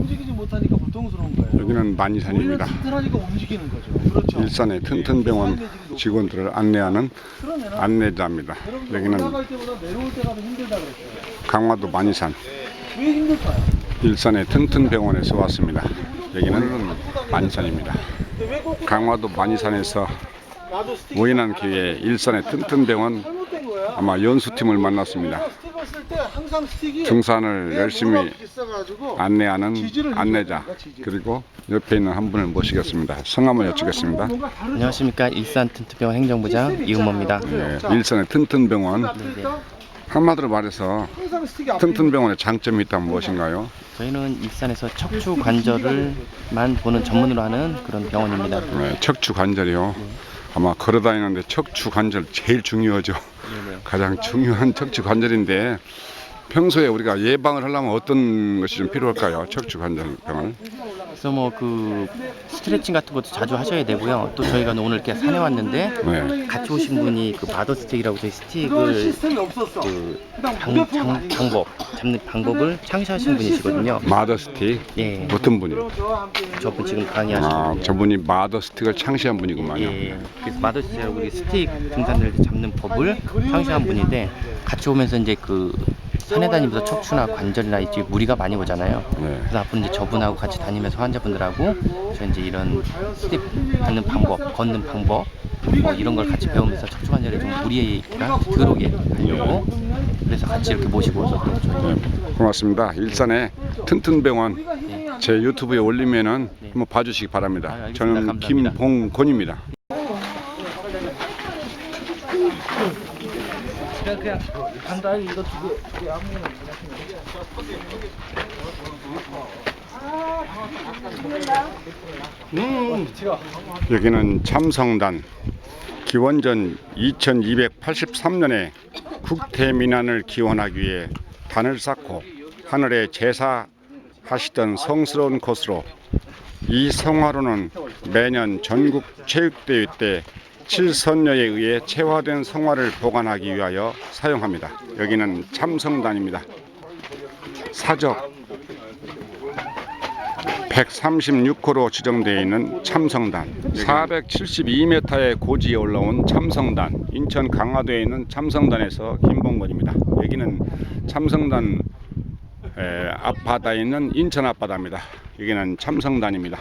움직이지 못하니까 고통스러운 거예요. 여기는 만이산입니다. 튼튼하니까 움직이는 거죠. 그렇죠. 일산의 튼튼병원 직원들을 안내하는 그러면은 안내자입니다. 여러분들 여기는 올라갈 때보다 내려올 때가 더 힘들다 그랬어요. 강화도 만이산 왜 힘들까요? 일산의 튼튼병원에서 왔습니다. 여기는 만이산입니다. 근데 왜 꼭 강화도 만이산에서 나도 스틱 우연한 기회에 일산의 튼튼병원 잘못된 거야? 아마 연수팀을 만났습니다. 쓸때 항상 스틱이 등산을 열심히 비싸가지고 안내하는 안내자. 그리고 옆에 있는 한 분을 모시겠습니다. 성함을 여쭙겠습니다. 안녕하십니까 일산 튼튼병원 행정부장 이은모입니다. 네, 일산의 튼튼병원 한마디로 말해서 항상 스틱이 앞에 튼튼병원의 장점이 있다면 무엇인가요? 저희는 일산에서 척추 관절을만 보는 전문으로 하는 그런 병원입니다. 네, 척추 관절이요. 아마 걸어다니는데 척추 관절 제일 중요하죠. 네네. 가장 중요한 척추 관절인데 평소에 우리가 예방을 하려면 어떤 것이 좀 필요할까요? 척추 관절 병을. 그래서 뭐 그 스트레칭 같은 것도 자주 하셔야 되고요. 또 저희가 오늘 이렇게 산에 왔는데 네. 같이 오신 분이 그 바더 스틱이라고 저희 스틱을. 그 방, 장. 방법 잡는 방법을 창시하신 분이시거든요. 마더스틱 예. 어떤 분이? 그럼 저와 함께 저분 지금 강의하시는 아, 분이에요. 저분이 마더스틱을 창시한 분이구만요. 예, 그래서 마더 스틱이라고 우리 스틱 등산을 잡는 법을 창시한 분인데 같이 오면서 이제 그 산에 다니면서 척추나 관절이나 이제 무리가 많이 오잖아요. 네. 그래서 앞으로 이제 저분하고 같이 다니면서 환자분들하고 저 이제 이런 스텝 받는 방법, 걷는 방법 뭐 이런 걸 같이 배우면서 척추 관절에 좀 무리가 들어오게 하려고 그래서 같이 이렇게 모시고 또 저희 네, 고맙습니다. 일산의 튼튼병원 제 유튜브에 올리면은 한번 봐주시기 바랍니다. 아, 알겠습니다. 저는 감사합니다. 김봉곤입니다. 그냥 그냥. 간단히 이거 두개 아무 거나 음, 여기는 참성단 기원전 2283년에 국태민안을 기원하기 위해 단을 쌓고 하늘에 제사하시던 성스러운 곳으로 이 성화로는 매년 전국 체육대회 때 칠선녀에 의해 체화된 성화를 보관하기 위하여 사용합니다. 여기는 참성단입니다. 사적 136호로 지정되어 있는 참성단. 472m의 고지에 올라온 참성단. 인천 강화도에 있는 참성단에서 김봉건입니다. 여기는 참성단 에, 앞바다에 있는 인천 앞바다입니다. 여기는 참성단입니다